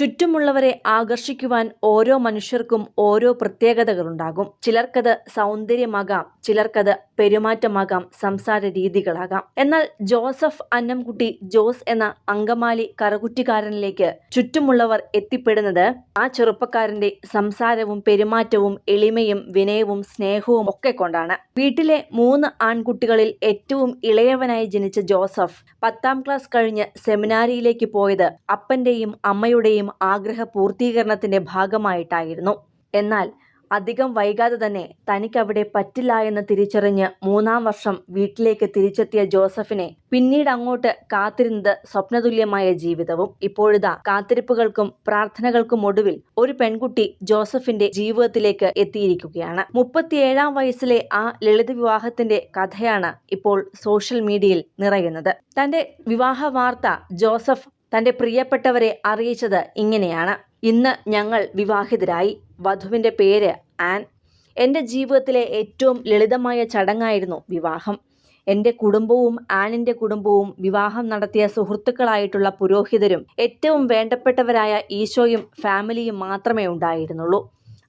ചുറ്റുമുള്ളവരെ ആകർഷിക്കുവാൻ ഓരോ മനുഷ്യർക്കും ഓരോ പ്രത്യേകതകളുണ്ടാകും. ചിലർക്കത് സൗന്ദര്യമാകാം ചിലർക്കത് പെരുമാറ്റമാകാം സംസാര രീതികളാകാം. എന്നാൽ ജോസഫ് അന്നംകുട്ടി ജോസ് എന്ന അങ്കമാലി കറകുറ്റിക്കാരനിലേക്ക് ചുറ്റുമുള്ളവർ എത്തിപ്പെടുന്നത് ആ ചെറുപ്പക്കാരന്റെ സംസാരവും പെരുമാറ്റവും എളിമയും വിനയവും സ്നേഹവും ഒക്കെ കൊണ്ടാണ്. വീട്ടിലെ മൂന്ന് ആൺകുട്ടികളിൽ ഏറ്റവും ഇളയവനായി ജനിച്ച ജോസഫ് പത്താം ക്ലാസ് കഴിഞ്ഞ് സെമിനാരിയിലേക്ക് പോയത് അപ്പന്റെയും അമ്മയുടെയും ആഗ്രഹ പൂർത്തീകരണത്തിന്റെ ഭാഗമായിട്ടായിരുന്നു. എന്നാൽ അധികം വൈകാതെ തന്നെ തനിക്കവിടെ പറ്റില്ല എന്ന് തിരിച്ചറിഞ്ഞ് മൂന്നാം വർഷം വീട്ടിലേക്ക് തിരിച്ചെത്തിയ ജോസഫിനെ പിന്നീട് അങ്ങോട്ട് കാത്തിരുന്നത് സ്വപ്നതുല്യമായ ജീവിതവും ഇപ്പോഴിതാ കാത്തിരിപ്പുകൾക്കും പ്രാർത്ഥനകൾക്കും ഒടുവിൽ ഒരു പെൺകുട്ടി ജോസഫിന്റെ ജീവിതത്തിലേക്ക് എത്തിയിരിക്കുകയാണ്. മുപ്പത്തിയേഴാം വയസ്സിലെ ആ ലളിത വിവാഹത്തിന്റെ കഥയാണ് ഇപ്പോൾ സോഷ്യൽ മീഡിയയിൽ നിറയുന്നത്. തന്റെ വിവാഹ വാർത്ത ജോസഫ് തന്റെ പ്രിയപ്പെട്ടവരെ അറിയിച്ചത് ഇങ്ങനെയാണ്. ഇന്ന് ഞങ്ങൾ വിവാഹിതരായി. വധുവിന്റെ പേര് ആൻ. എന്റെ ജീവിതത്തിലെ ഏറ്റവും ലളിതമായ ചടങ്ങായിരുന്നു വിവാഹം. എന്റെ കുടുംബവും ആനിന്റെ കുടുംബവും വിവാഹം നടത്തിയ സുഹൃത്തുക്കളായിട്ടുള്ള പുരോഹിതരും ഏറ്റവും വേണ്ടപ്പെട്ടവരായ ഈശോയും ഫാമിലിയും മാത്രമേ ഉണ്ടായിരുന്നുള്ളൂ.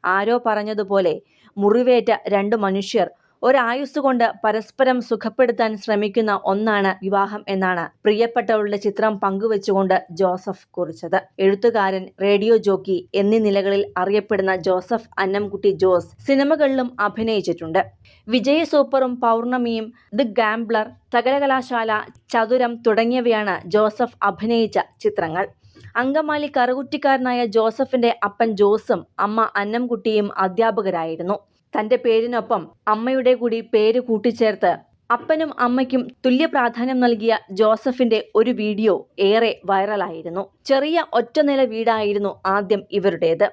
ആരോ പറഞ്ഞതുപോലെ മുറിവേറ്റ രണ്ട് മനുഷ്യർ ഒരായുസ് കൊണ്ട് പരസ്പരം സുഖപ്പെടുത്താൻ ശ്രമിക്കുന്ന ഒന്നാണ് വിവാഹം എന്നാണ് പ്രിയപ്പെട്ടവളുടെ ചിത്രം പങ്കുവെച്ചുകൊണ്ട് ജോസഫ് കുറിച്ചത്. എഴുത്തുകാരൻ റേഡിയോ ജോക്കി എന്നീ നിലകളിൽ അറിയപ്പെടുന്ന ജോസഫ് അന്നംകുട്ടി ജോസ് സിനിമകളിലും അഭിനയിച്ചിട്ടുണ്ട്. വിജയ സൂപ്പറും പൗർണമിയും ദി ഗാംബ്ലർ സകലകലാശാല ചതുരം തുടങ്ങിയവയാണ് ജോസഫ് അഭിനയിച്ച ചിത്രങ്ങൾ. അങ്കമാലി കറുകുറ്റിക്കാരനായ ജോസഫിന്റെ അപ്പൻ ജോസും അമ്മ അന്നംകുട്ടിയും അധ്യാപകരായിരുന്നു. തന്റെ പേരിനൊപ്പം അമ്മയുടെ കൂടി പേര് കൂട്ടിച്ചേർത്ത് അപ്പനും അമ്മയ്ക്കും തുല്യ പ്രാധാന്യം നൽകിയ ജോസഫിന്റെ ഒരു വീഡിയോ ഏറെ വൈറലായിരുന്നു. ചെറിയ ഒറ്റനില വീടായിരുന്നു ആദ്യം ഇവരുടേത്.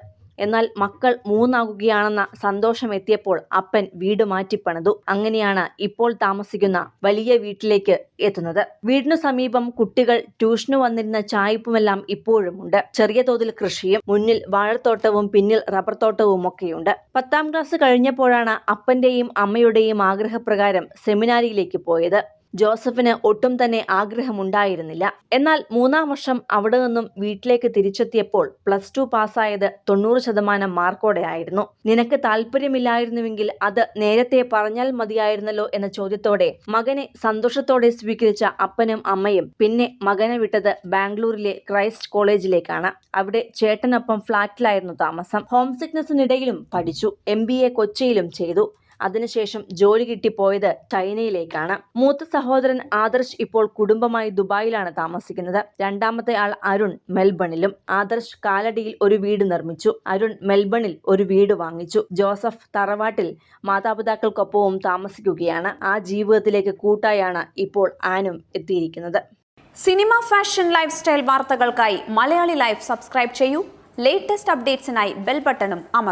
എന്നാൽ മക്കൾ മൂന്നാകുകയാണെന്ന സന്തോഷം എത്തിയപ്പോൾ അപ്പൻ വീട് മാറ്റിപ്പണിതു അങ്ങനെയാണ് ഇപ്പോൾ താമസിക്കുന്ന വലിയ വീട്ടിലേക്ക് എത്തുന്നത്. വീടിനു സമീപം കുട്ടികൾ ട്യൂഷന് വന്നിരുന്ന ചായപ്പുമെല്ലാം ഇപ്പോഴുമുണ്ട് ചെറിയ തോതിൽ കൃഷിയും മുന്നിൽ വാഴത്തോട്ടവും പിന്നിൽ റബ്ബർ തോട്ടവും ഒക്കെയുണ്ട്. പത്താം ക്ലാസ് കഴിഞ്ഞപ്പോഴാണ് അപ്പന്റെയും അമ്മയുടെയും ആഗ്രഹപ്രകാരം സെമിനാരിയിലേക്ക് പോയത്. ജോസഫിന് ഒട്ടും തന്നെ ആഗ്രഹമുണ്ടായിരുന്നില്ല. എന്നാൽ മൂന്നാം വർഷം അവിടെ നിന്നും വീട്ടിലേക്ക് തിരിച്ചെത്തിയപ്പോൾ പ്ലസ് ടു പാസ്സായത് തൊണ്ണൂറ് ശതമാനം മാർക്കോടെ ആയിരുന്നു. നിനക്ക് താല്പര്യമില്ലായിരുന്നുവെങ്കിൽ അത് നേരത്തെ പറഞ്ഞാൽ മതിയായിരുന്നല്ലോ എന്ന ചോദ്യത്തോടെ മകനെ സന്തോഷത്തോടെ സ്വീകരിച്ച അപ്പനും അമ്മയും പിന്നെ മകനെ വിട്ടത് ബാംഗ്ലൂരിലെ ക്രൈസ്റ്റ് കോളേജിലേക്കാണ്. അവിടെ ചേട്ടനൊപ്പം ഫ്ളാറ്റിലായിരുന്നു താമസം. ഹോം സിക്നസിനിടയിലും പഠിച്ചു. എം കൊച്ചിയിലും ചെയ്തു. അതിനുശേഷം ജോലി കിട്ടിപ്പോയത് ചൈനയിലേക്കാണ്. മൂത്ത സഹോദരൻ ആദർശ് ഇപ്പോൾ കുടുംബമായി ദുബായിലാണ് താമസിക്കുന്നത്. രണ്ടാമത്തെ ആൾ അരുൺ മെൽബണിലും ആദർശ് കാലടിയിൽ ഒരു വീട് നിർമ്മിച്ചു. അരുൺ മെൽബണിൽ ഒരു വീട് വാങ്ങിച്ചു. ജോസഫ് തറവാട്ടിൽ മാതാപിതാക്കൾക്കൊപ്പവും താമസിക്കുകയാണ്. ആ ജീവിതത്തിലേക്ക് കൂട്ടായാണ് ഇപ്പോൾ ആനും എത്തിയിരിക്കുന്നത്. സിനിമ ഫാഷൻ ലൈഫ് സ്റ്റൈൽ വാർത്തകൾക്കായി മലയാളി ലൈഫ് സബ്സ്ക്രൈബ് ചെയ്യൂ. ലേറ്റസ്റ്റ് അപ്ഡേറ്റ്സിനായി ബെൽ ബട്ടണും അമർ